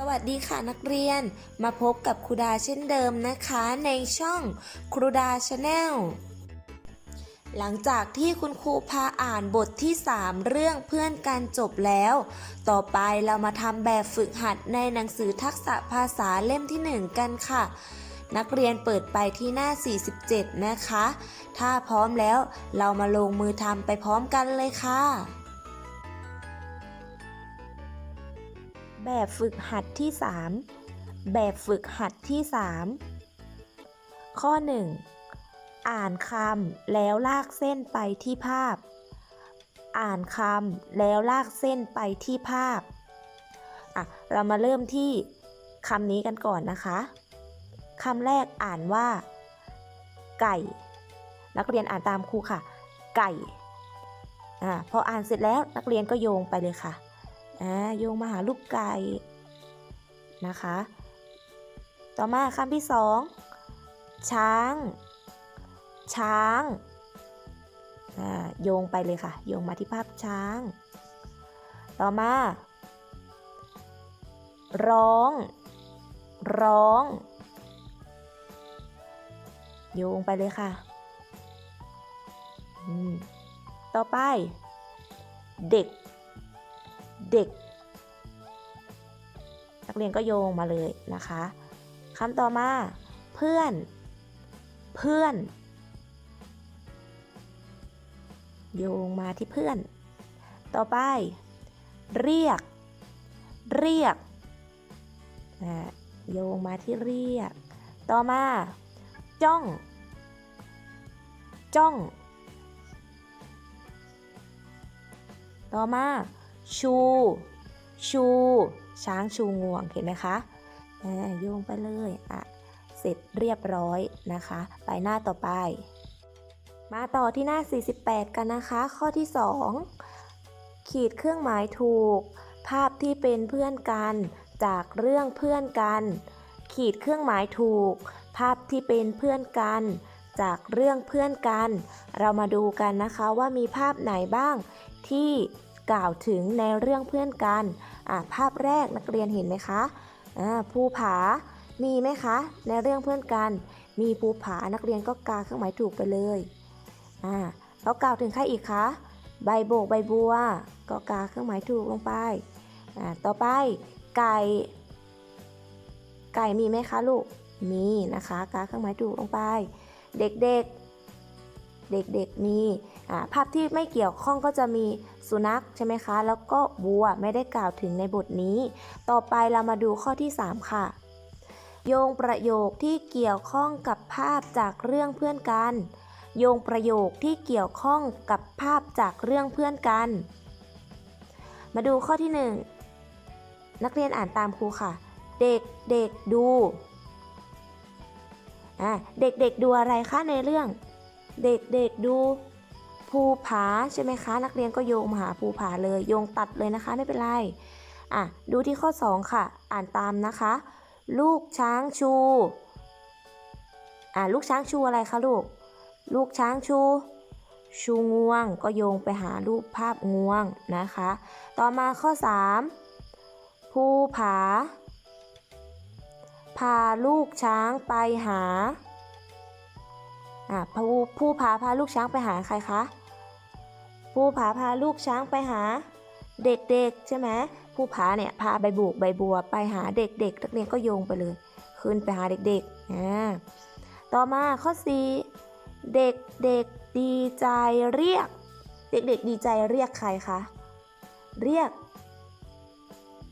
สวัสดีค่ะนักเรียนมาพบกับครูดาเช่นเดิมนะคะในช่องครูดาชาแนลหลังจากที่คุณครูพาอ่านบทที่ 3 เรื่องเพื่อนกันจบแล้ว ต่อไปเรามาทำแบบฝึกหัดในหนังสือทักษะภาษาเล่มที่ 1 กันค่ะ นักเรียนเปิดไปที่หน้า 47 นะคะ ถ้าพร้อมแล้วเรามาลงมือทำไปพร้อมกันเลยค่ะ แบบฝึกหัดที่ 3 แบบฝึกหัดที่ 3 ข้อ 1 อ่านคำแล้วลากเส้นไปที่ภาพ อ่านคำแล้วลากเส้นไปที่ภาพอะเรามาเริ่มที่คำนี้กันก่อนนะคะคำแรกอ่านว่า ไก่ นักเรียนอ่านตามครูค่ะ ไก่อ่าพออ่านเสร็จแล้วนักเรียนก็โยงไปเลยค่ะ อ่าโยงมาหารูปไก่นะคะ ต่อมาคำที่สองช้าง ช้างอ่าโยงไปเลยค่ะ โยงมาที่ภาพช้าง ต่อมา ร้อง ร้อง โยงไปเลยค่ะต่อไป เด็ก เด็ก นักเรียนก็โยงมาเลยนะคะคำต่อมา เพื่อน เพื่อน โยงมาที่เพื่อน ต่อไป เรียก เรียกอ่าโยงมาที่เรียก ต่อมา จ้อง จ้อง ต่อมา ชู ชู ช้างชูงวง เห็นไหมคะโยงไปเลยอะเสร็จเรียบร้อยนะคะ ไปหน้าต่อไป มาต่อที่หน้า 48 กันนะคะ ข้อที่ 2 ขีดเครื่องหมายถูก ภาพที่เป็นเพื่อนกัน จากเรื่องเพื่อนกัน ขีดเครื่องหมายถูก ภาพที่เป็นเพื่อนกัน จากเรื่องเพื่อนกัน เรามาดูกันนะคะว่ามีภาพไหนบ้างที่ กล่าวถึงในเรื่องเพื่อนกันภาพแรกนักเรียนเห็นไหมคะอ่าภูผามีไหมคะ ในเรื่องเพื่อนกัน มีภูผานักเรียนก็กาเครื่องหมายถูกไปเลยอ่าแล้วกล่าวถึงใครอีกคะใบโบกใบบัว ก็กาเครื่องหมายถูกลงไปอ่าต่อไปไก่ ไก่มีไหมคะลูกมีนะคะกาเครื่องหมายถูกลงไป เด็กๆเด็กๆมีอ่า ภาพที่ไม่เกี่ยวข้องก็จะมีสุนัขใช่ไหมคะ แล้วก็วัวไม่ได้กล่าวถึงในบทนี้ ต่อไปเรามาดูข้อที่ 3 ค่ะ โยงประโยคที่เกี่ยวข้องกับภาพจากเรื่องเพื่อนกัน โยงประโยคที่เกี่ยวข้องกับภาพจากเรื่องเพื่อนกัน มาดูข้อที่ 1 นักเรียนอ่านตามครูค่ะ เด็กเด็กดูเด็กเด็กดูอะไรคะในเรื่อง เด็กเด็กดู ภูผาใช่ไหมคะ นักเรียนก็โยงมาหาภูผาเลยโยงตัดเลยนะคะไม่เป็นไรอะดูที่ข้อ 2 ค่ะ อ่านตามนะคะ ลูกช้างชูอะลูกช้างชูอะไรคะลูก ลูกช้างชู ชูงวงก็โยงไปหารูปภาพงวงนะคะ ต่อมาข้อ 3 ภูผาพาลูกช้างไปหา อ่าผู้ผู้พาพาลูกช้างไปหาใครคะ ผู้ผาพาลูกช้างไปหา เด็กๆใช่ไหมผู้ผาเนี่ยพาใบบุกใบบัวไปหาเด็กๆนักเรียนก็โยงไปเลย ขึ้นไปหาเด็กๆอ่าต่อมาข้อ 4 เด็กๆดีใจเรียก เด็กๆดีใจเรียกใครคะ เรียก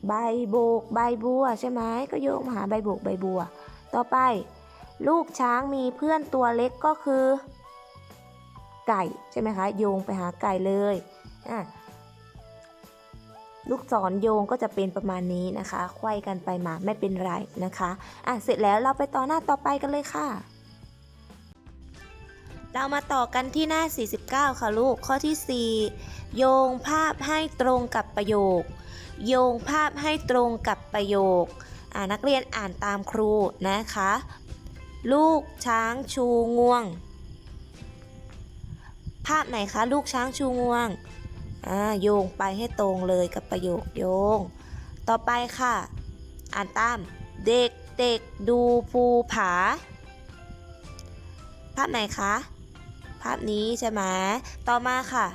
ใบโบกใบบัวใช่ไหมก็โยงมาหาใบโบกใบบัว ต่อไป ลูกช้างมีเพื่อนตัวเล็กก็คือ ไก่ใช่ไหมคะโยงไปหาไก่เลยอะลูกศรโยงก็จะเป็นประมาณนี้นะคะไขว้กันไปมาไม่เป็นไรนะคะอะเสร็จแล้วเราไปต่อหน้าต่อไปกันเลยค่ะ เรามาต่อกันที่หน้า 49 ค่ะลูกข้อที่ 4 โยงภาพให้ตรงกับประโยค โยงภาพให้ตรงกับประโยคนักเรียนอ่านตามครูนะคะ ลูกช้างชูงวง ภาพไหนคะ ลูกช้างชูงวงอ่าโยงไปให้ตรงเลยกับประโยคโยง ต่อไปค่ะ อ่านตาม เด็กเด็กดูภูผา ภาพไหนคะ ภาพนี้ใช่ไหมต่อมาค่ะ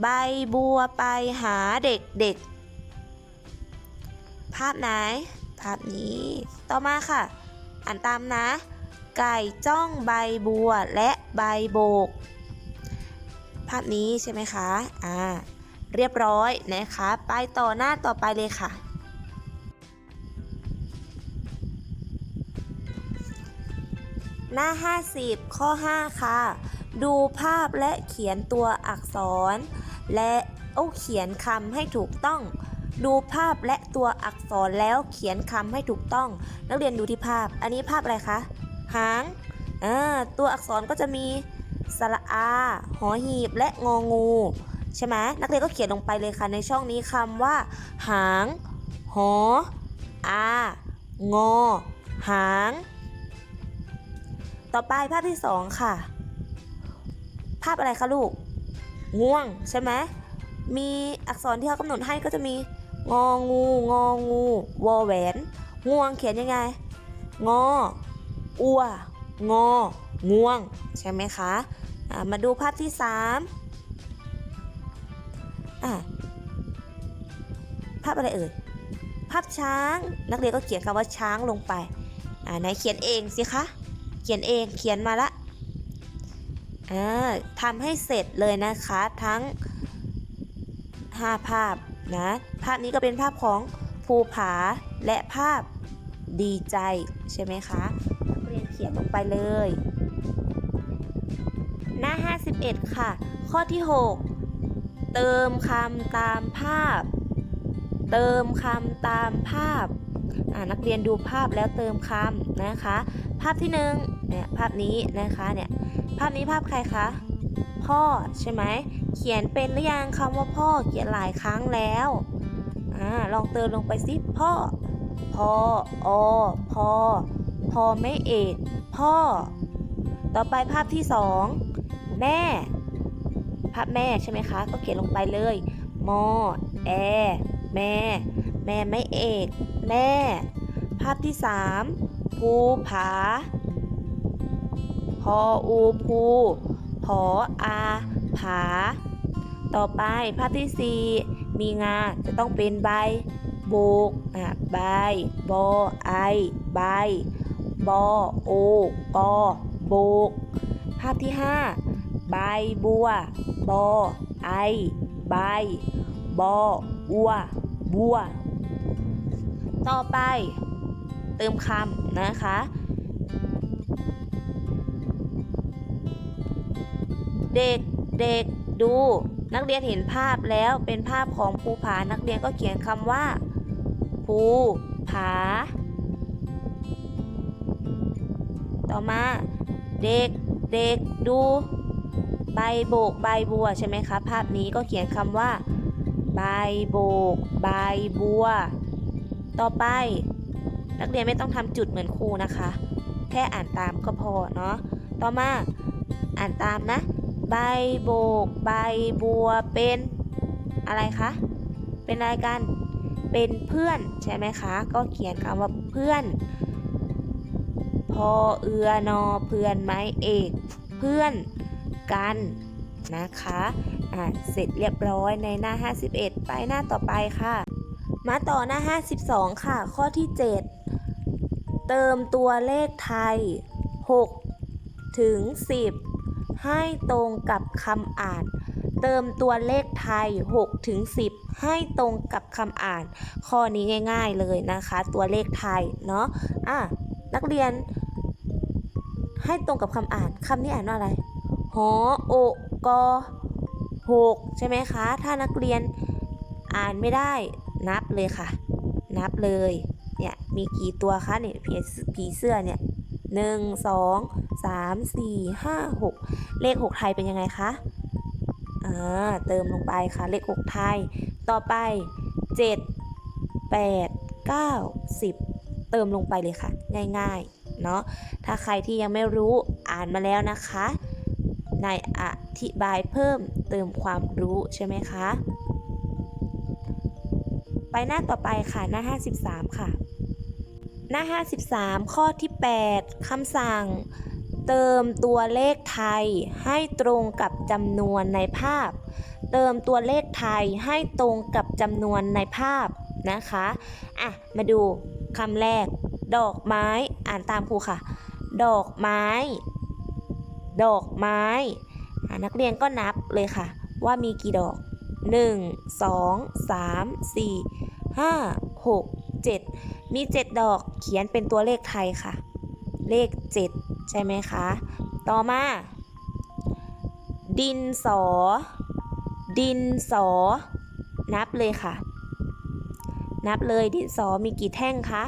ใบบัวไปหาเด็กเด็กภาพไหน ภาพนี้ ต่อมาค่ะ อ่านตามนะ ไก่จ้องใบบัวและใบโบก ภาพนี้ใช่ไหมคะ อ่า เรียบร้อยนะคะ ไปต่อหน้าต่อไปเลยค่ะ หน้า 50 ข้อ 5 ค่ะ ดูภาพและเขียนตัวอักษร และโอ้เขียนคำให้ถูกต้องดูภาพและตัวอักษรแล้วเขียนคำให้ถูกต้อง นักเรียนดูที่ภาพ อันนี้ภาพอะไรคะ หางตัวอักษรก็จะมีสระอา หอหีบ และงองู ใช่ไหมนักเรียนก็เขียนลงไปเลยค่ะในช่องนี้คำว่า หาง หอ อา งอ หาง ต่อไปภาพที่สองค่ะ ภาพอะไรคะลูก ง่วงใช่ไหมมีอักษรที่เขากำหนดให้ก็จะมี งองู งองู วอแหวน ง่วงเขียนยังไง งอ อัว งอ ง่วง ใช่ไหมคะอ่ามาดูภาพที่สามอะภาพอะไรเอ่ย ภาพช้าง นักเรียนก็เขียนคำว่าช้างลงไป อ่าไหนเขียนเองสิคะ เขียนเอง เขียนมาละ อ่าทำให้เสร็จเลยนะคะ ทั้ง 5 ภาพนะ ภาพนี้ก็เป็นภาพของภูผาและภาพดีใจใช่ไหมคะ ไปเลย หน้า 51 ค่ะ ข้อที่ 6 เติมคำตามภาพ เติมคำตามภาพอ่านักเรียนดูภาพแล้วเติมคำนะคะ ภาพที่หนึ่งเนี่ยภาพนี้นะคะเนี่ยภาพนี้ภาพใครคะพ่อใช่ไหมเขียนเป็นหรือยังคำว่าพ่อเขียนหลายครั้งแล้วอ่าลองเติมลงไปสิพ่อพออพอพอไม่เอก พ่อ ต่อไปภาพที่สองแม่ ภาพแม่ใช่ไหมคะ ก็เขียนลงไปเลยมอแอ แม่ แม่ไม่เอก แม่ ภาพที่สามภูผา พออูภูผออาผา ต่อไปภาพที่สี่มีงาจะต้องเป็นใบโบกอะใบบอไอใบ บอโอกอโบก ภาพที่ห้าใบบัว บอ ไอ ใบ บออัว บัว ต่อไป เติมคำนะคะ เด็กเด็กดูนักเรียนเห็นภาพแล้วเป็นภาพของภูผานักเรียนก็เขียนคำว่า ภูผา ต่อมา เด็กเด็กดู ใบโบกใบบัวใช่ไหมคะ ภาพนี้ก็เขียนคำว่า ใบโบก ใบบัว ต่อไป นักเรียนไม่ต้องทำจุดเหมือนครูนะคะ แค่อ่านตามก็พอเนาะต่อมาอ่านตามนะ ใบโบก ใบบัวเป็นอะไรคะเป็นอะไรกันเป็นเพื่อนใช่ไหมคะ ก็เขียนคำว่าเพื่อน พอเอือนอเพื่อนไม้เอกเพื่อนกันนะคะอ่าเสร็จเรียบร้อยในหน้า 51 ไปหน้าต่อไปค่ะ มาต่อหน้า 52 ค่ะ ข้อที่ 7 เติมตัวเลขไทย 6 ถึง 10 ให้ตรงกับคำอ่าน เติมตัวเลขไทย 6 ถึง 10 ให้ตรงกับคำอ่าน ข้อนี้ง่าย ๆเลยนะคะ ตัวเลขไทย เนาะอะนักเรียน ให้ตรงกับคำอ่านคำนี้อ่านว่าอะไรหอโอกอหกใช่ไหมคะ ถ้านักเรียนอ่านไม่ได้นับเลยค่ะ นับเลย เนี่ย มีกี่ตัวคะเนี่ยผีผีเสื้อเนี่ยหนึ่งสองสามสี่ห้าหกเลขหกไทยเป็นยังไงคะอ่าเติมลงไปค่ะ เลขหกไทย ต่อไปเจ็ดแปดเก้าสิบเติมลงไปเลยค่ะ ง่ายๆ เนาะถ้าใครที่ยังไม่รู้อ่านมาแล้วนะคะในอธิบายเพิ่มเติมความรู้ใช่ไหมคะ ไปหน้าต่อไปค่ะหน้า 53 ค่ะ หน้า 53 ข้อที่ 8คำสั่ง เติมตัวเลขไทยให้ตรงกับจำนวนในภาพ เติมตัวเลขไทยให้ตรงกับจำนวนในภาพนะคะ อะ มาดูคำแรก ดอกไม้ อ่านตามครูค่ะ ดอกไม้ ดอกไม้ นักเรียนก็นับเลยค่ะ ว่ามีกี่ดอก 1 2 3 4 5 6 7 มี 7 ดอกเขียนเป็นตัวเลขไทยค่ะ เลข 7 ใช่ไหมคะ ต่อมา ดินสอ ดินสอ นับเลยค่ะ นับเลยดินสอมีกี่แท่งคะ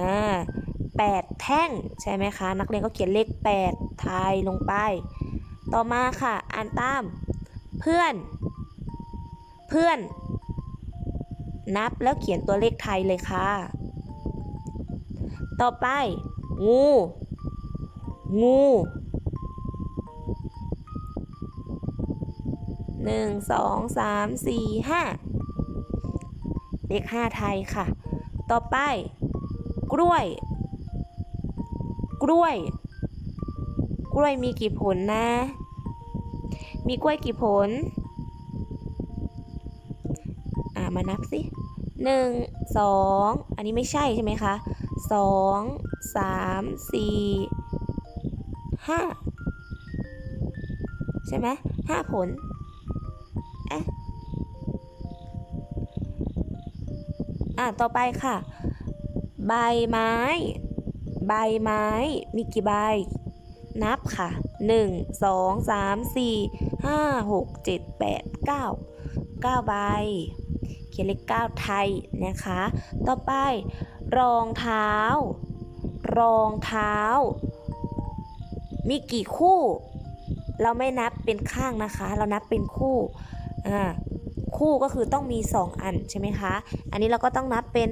อ่าแปดแท่งใช่ไหมคะ นักเรียนก็เขียนเลข8ทายลงไป ต่อมาค่ะ อ่านตาม เพื่อน เพื่อน นับแล้วเขียนตัวเลขไทยเลยค่ะ ต่อไป งู งูหนึ่งสองสามสี่ห้าเลขห้าไทยค่ะ ต่อไป กล้วย กล้วย กล้วยมีกี่ผลนะ มีกล้วยกี่ผล อ่ามานับสิหนึ่งสองอันนี้ไม่ใช่ใช่ไหมคะสองสามสี่ห้าใช่ไหมห้าผลเอ๊ะอะต่อไปค่ะ ใบไม้ ใบไม้ มีกี่ใบ นับค่ะ 1 2 3 4 5 6 7 8 9 9 ใบ เขียนเลข9ไทยนะคะ ต่อไป รองเท้า รองเท้า มีกี่คู่ เราไม่นับเป็นข้างนะคะ เรานับเป็นคู่ อ่า คู่ก็คือต้องมี 2 อันใช่ไหมคะ อันนี้เราก็ต้องนับเป็น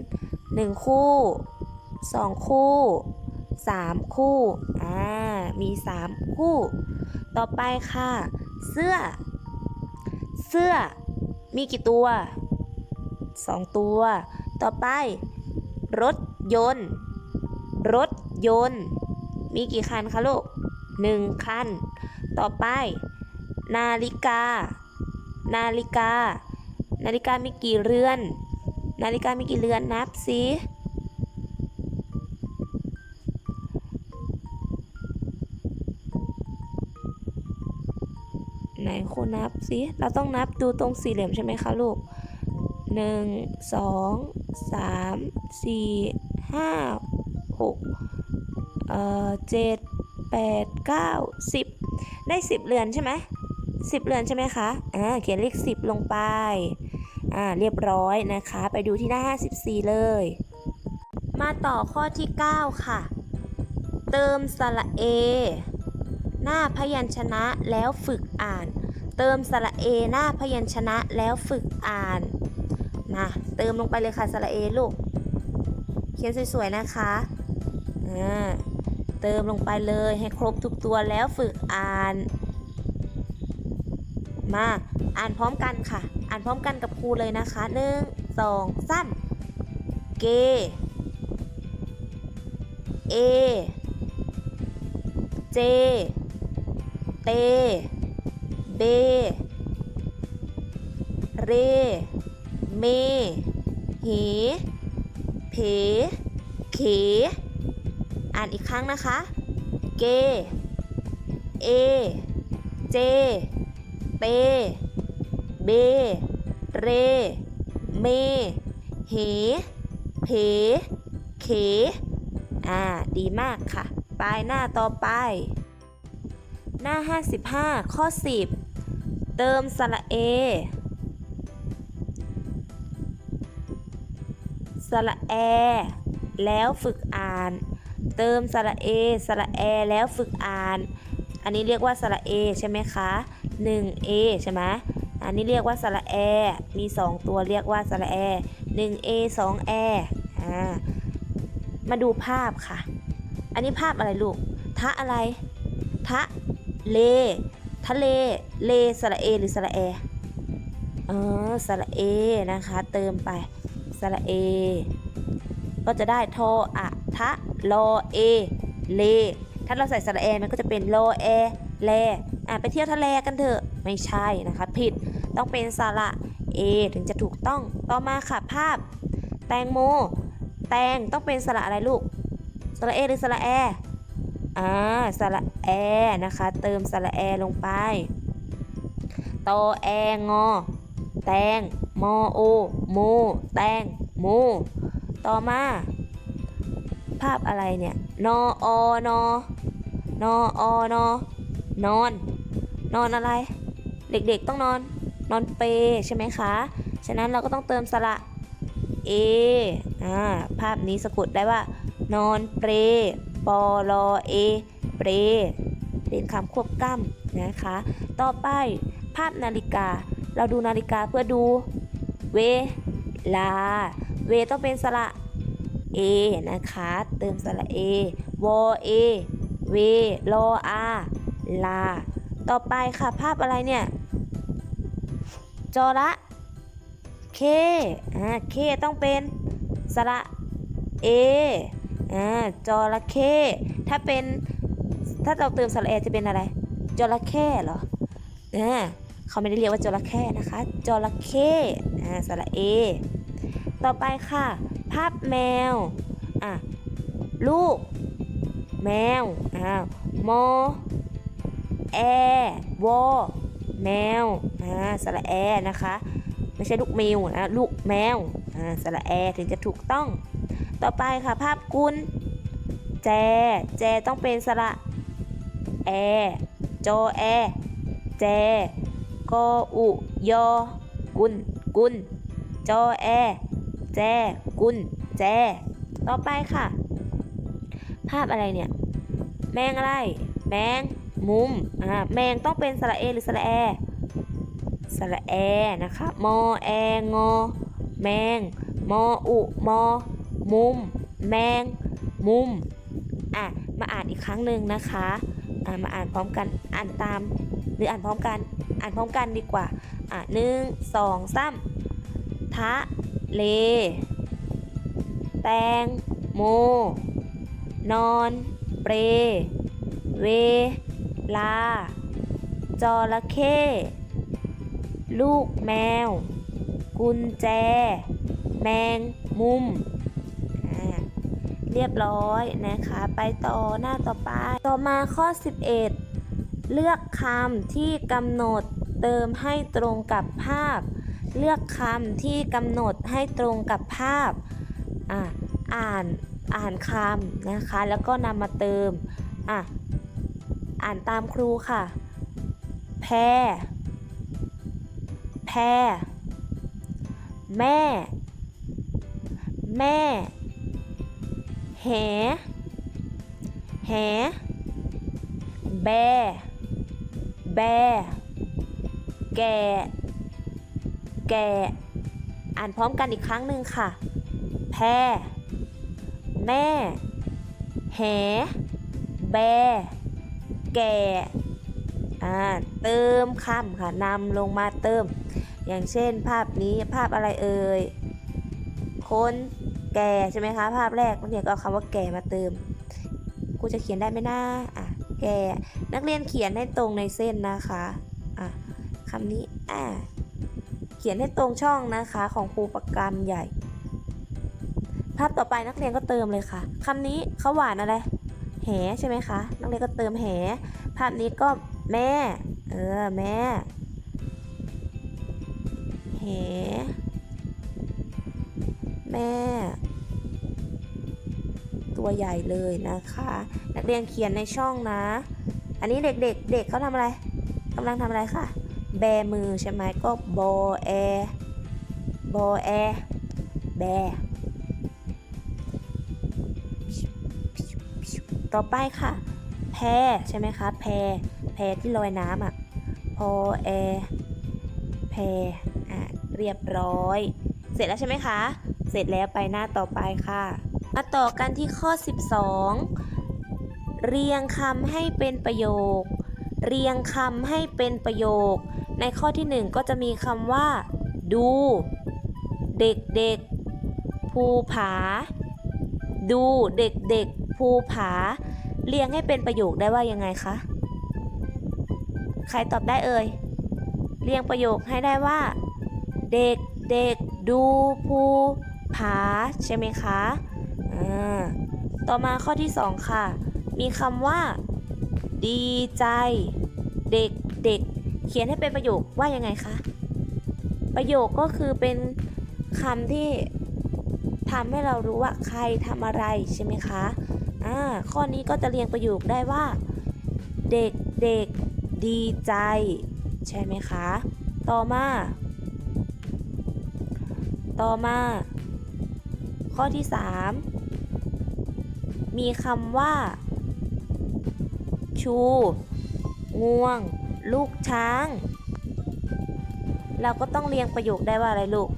1 คู่ 2 คู่ 3 คู่ อ่า มี 3 คู่ ต่อไปค่ะ เสื้อ เสื้อ มีกี่ตัว 2 ตัว ต่อไป รถยนต์ รถยนต์ มีกี่คันคะลูก1คัน ต่อไป นาฬิกา นาฬิกา นาฬิกามีกี่เรือน นาฬิกามีกี่เรือนนับสิไหนคุณนับสิเราต้องนับดูตรงสี่เหลี่ยมใช่ไหมคะลูกหนึ่งสองสามสี่ห้าหกเอ่อเจ็ดแปดเก้าสิบได้สิบเรือนใช่ไหมสิบเรือนใช่ไหมคะอ่าเขียนเลขสิบลงไป อ่าเรียบร้อยนะคะ ไปดูที่หน้า 54 เลย มาต่อข้อที่ 9 ค่ะ เติมสระเอ หน้าพยัญชนะแล้วฝึกอ่าน เติมสระเอหน้าพยัญชนะแล้วฝึกอ่านมาเติมลงไปเลยค่ะสระเอลูก เขียนสวยๆนะคะอ่าเติมลงไปเลยให้ครบทุกตัวแล้วฝึกอ่าน มาอ่านพร้อมกันค่ะานพร้อมกันกับครูเลยนะคะหนึ่งสองสามเก เอ เจ เต เบ เร เม เหเพ เข อ่านอีกครั้งนะคะ เก เอ เจ เต เบ เเร เม เห เพ เข อ่า ดีมากค่ะปลายหน้าต่อไป หน้า 55 ข้อ 10 เติมสระเอ สระแอ แล้วฝึกอ่าน เติมสระเอ สระแอ แล้วฝึกอ่าน อันนี้เรียกว่าสระเอใช่ไหมคะ 1A ใช่ไหม อันนี้เรียกว่าสระแอ มี 2 ตัวเรียกว่าสระแอ 1A 2A อ่า มาดูภาพค่ะ อันนี้ภาพอะไรลูก ทะอะไร ทะเล ทะเล เลสระเอหรือสระแอ เออสระเอนะคะ เติมไป สระเอ ก็จะได้ทออะทะลอเอ เล ถ้าเราใส่สระเอมันก็จะเป็นโลเอแลอะไปเที่ยวทะเลกันเถอะ ไม่ใช่นะคะ ผิดต้องเป็นสระเอถึงจะถูกต้องต่อมาค่ะภาพ แตงโม แตงต้องเป็นสระอะไรลูกสระเอหรือสระแออ่าสระแอนะคะ เติมสระแอลงไปตอแองอ แตงมอโอโมแตงโมต่อมา ภาพอะไรเนี่ยนออนอนออนอนอนนอนอะไร เด็กๆต้องนอนนอนเปใช่ไหมคะ ฉะนั้นเราก็ต้องเติมสระเออ่าภาพนี้สะกดได้ว่า นอนเปรปอลอเอเปรเป็นคำควบกล้ำนะคะ ต่อไปภาพนาฬิกา เราดูนาฬิกาเพื่อดู เวลา เวต้องเป็นสระ A นะคะ เติมสระ A วอ A เวลออาลา ต่อไปค่ะภาพอะไรเนี่ยจระเคอ่าเคต้องเป็นสระ A อ่าจระเข้ถ้าเป็นถ้าเราเติมสระ A จะเป็นอะไร จระเข้เหรออ่าเขาไม่ได้เรียกว่าจระเข้นะคะ จระเข้อ่าสระ A ต่อไปค่ะ ภาพแมวอะลูก แมวอ่ามอ แอวอแมวอ่าสระแอนะคะ ไม่ใช่ลูกแมวนะลูกแมวอ่าสระแอถึงจะถูกต้อง ต่อไปค่ะภาพกุลแจ แจต้องเป็นสระแอจอแอ แจกออุยอกุลกุลจอแอ แจ กุลแจ ต่อไปค่ะ ภาพอะไรเนี่ย แมงอะไร แมง มุมอ่าแมงต้องเป็นสระเอหรือสระแอสระแอนะคะมอแองอแมงมออุมอมุม แมง มุมอะมาอ่านอีกครั้งหนึ่งนะคะอ่ามาอ่านพร้อมกันอ่านตาม หรืออ่านพร้อมกันอ่านพร้อมกันดีกว่าอะหนึ่งสองสามทะเล แตงโม นอน เปร เว ลา จระเข้ ลูกแมว กุญแจ แมงมุม เรียบร้อยนะคะ ไปต่อหน้าต่อไป ต่อมาข้อ 11 เลือกคำที่กำหนดเติมให้ตรงกับภาพ เลือกคำที่กำหนดให้ตรงกับภาพ อะอ่านอ่านคำนะคะ แล้วก็นำมาเติม อะ อ่านตามครูค่ะ แพร แพร แม่ แม่ แห แห แบ แบ แกแกอ่านพร้อมกันอีกครั้งหนึ่งค่ะ แพร แม่ แห แบ แก่อ่าเติมคำค่ะนำลงมาเติม อย่างเช่นภาพนี้ภาพอะไรเอ่ยคนแก่ใช่ไหมคะ ภาพแรกนักเรียนก็เอาคำว่าแก่มาเติมครูจะเขียนได้ไหมนะอะแก่นักเรียนเขียนให้ตรงในเส้นนะคะอะคำนี้อ่าเขียนให้ตรงช่องนะคะของครูประกรรมใหญ่ ภาพต่อไปนักเรียนก็เติมเลยค่ะคำนี้เขาหวานอะไร แหใช่ไหมคะนักเรียนก็เติมแห ภาพนี้ก็แม่ เออ แม่ แห แม่ ตัวใหญ่เลยนะคะ นักเรียนเขียนในช่องนะ อันนี้เด็กๆเด็กเด็กเขาทำอะไรกำลังทำอะไรคะ แบมือใช่ไหมก็บอแอบอแอแบ ต่อไปค่ะ แพใช่ไหมคะ แพ แพที่ลอยน้ำอะ พอแอ แพ อะ เรียบร้อย เสร็จแล้วใช่ไหมคะ เสร็จแล้วไปหน้าต่อไปค่ะ มาต่อกันที่ข้อ 12 เรียงคำให้เป็นประโยค เรียงคำให้เป็นประโยค ในข้อที่ 1 ก็จะมีคำว่า ดู เด็กๆ ภูผา ดูเด็กๆ ภูผา เรียงให้เป็นประโยคได้ว่ายังไงคะ ใครตอบได้เอ่ย เรียงประโยคให้ได้ว่า เด็กเด็กดูภูผาใช่ไหมคะอ่าต่อมาข้อที่สองค่ะ มีคำว่า ดีใจ เด็กเด็กเขียนให้เป็นประโยคว่ายังไงคะ ประโยคก็คือเป็นคำที่ทำให้เรารู้ว่าใครทำอะไรใช่ไหมคะ อ่าข้อนี้ก็จะเรียงประโยคได้ว่า เด็กเด็กดีใจ ใช่ไหมคะ ต่อมา ต่อมา ข้อที่ 3 มีคำว่า ชู งวง ลูกช้าง เราก็ต้องเรียงประโยคได้ว่าอะไรลูก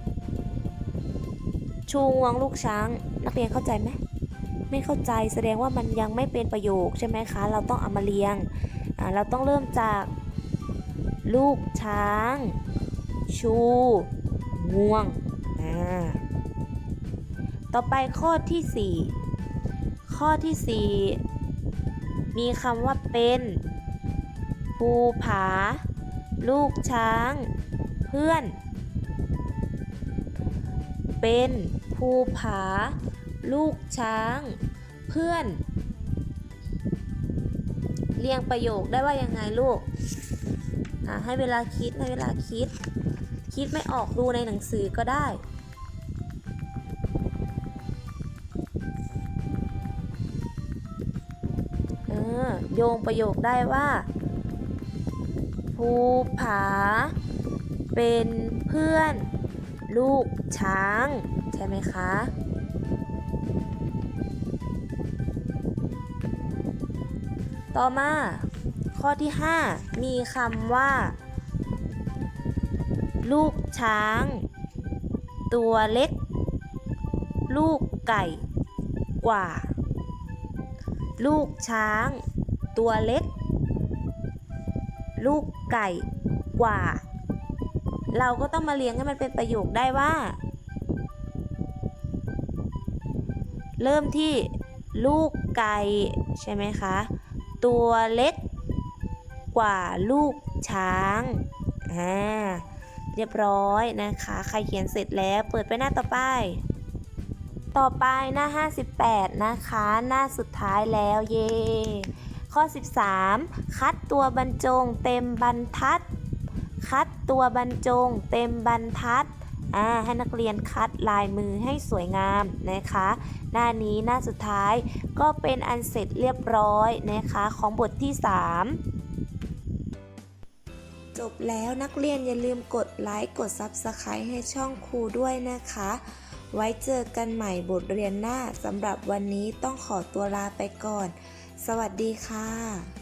ชูงวงลูกช้าง นักเรียนเข้าใจไหม ไม่เข้าใจแสดงว่ามันยังไม่เป็นประโยคใช่ไหมคะ เราต้องเอามาเรียงเราต้องเริ่มจากลูกช้าง ชูงวง ต่อไปข้อที่ 4 ข้อที่ 4 มีคำว่าเป็น ภูผา ลูกช้าง เพื่อน เป็น ภูผา ลูกช้าง เพื่อน เรียงประโยคได้ว่ายังไงลูกอะให้เวลาคิดให้เวลาคิด คิดไม่ออกดูในหนังสือก็ได้โยงประโยคได้ว่า ภูผา เป็นเพื่อน ลูกช้าง ใช่ไหมคะ ต่อมา ข้อที่ 5 มีคำว่า ลูกช้าง ตัวเล็ก ลูกไก่กว่า ลูกช้าง ตัวเล็ก ลูกไก่กว่า เราก็ต้องมาเรียงให้มันเป็นประโยคได้ว่า เริ่มที่ลูกไก่ใช่ไหมคะ ตัวเล็กกว่าลูกช้างอ่าเรียบร้อยนะคะ ใครเขียนเสร็จแล้วเปิดไปหน้าต่อไป ต่อไปหน้า 58 นะคะ หน้าสุดท้ายแล้วเย่ข้อ 13 คัดตัวบรรจงเต็มบรรทัด คัดตัวบรรจงเต็มบรรทัด ให้นักเรียนคัดลายมือให้สวยงามนะคะ หน้านี้หน้าสุดท้ายก็เป็นอันเสร็จเรียบร้อยนะคะของบทที่ 3จบแล้วนักเรียนอย่าลืมกดไลค์กด Subscribe ให้ช่องครูด้วยนะคะ ไว้เจอกันใหม่บทเรียนหน้าสำหรับวันนี้ต้องขอตัวลาไปก่อน สวัสดีค่ะ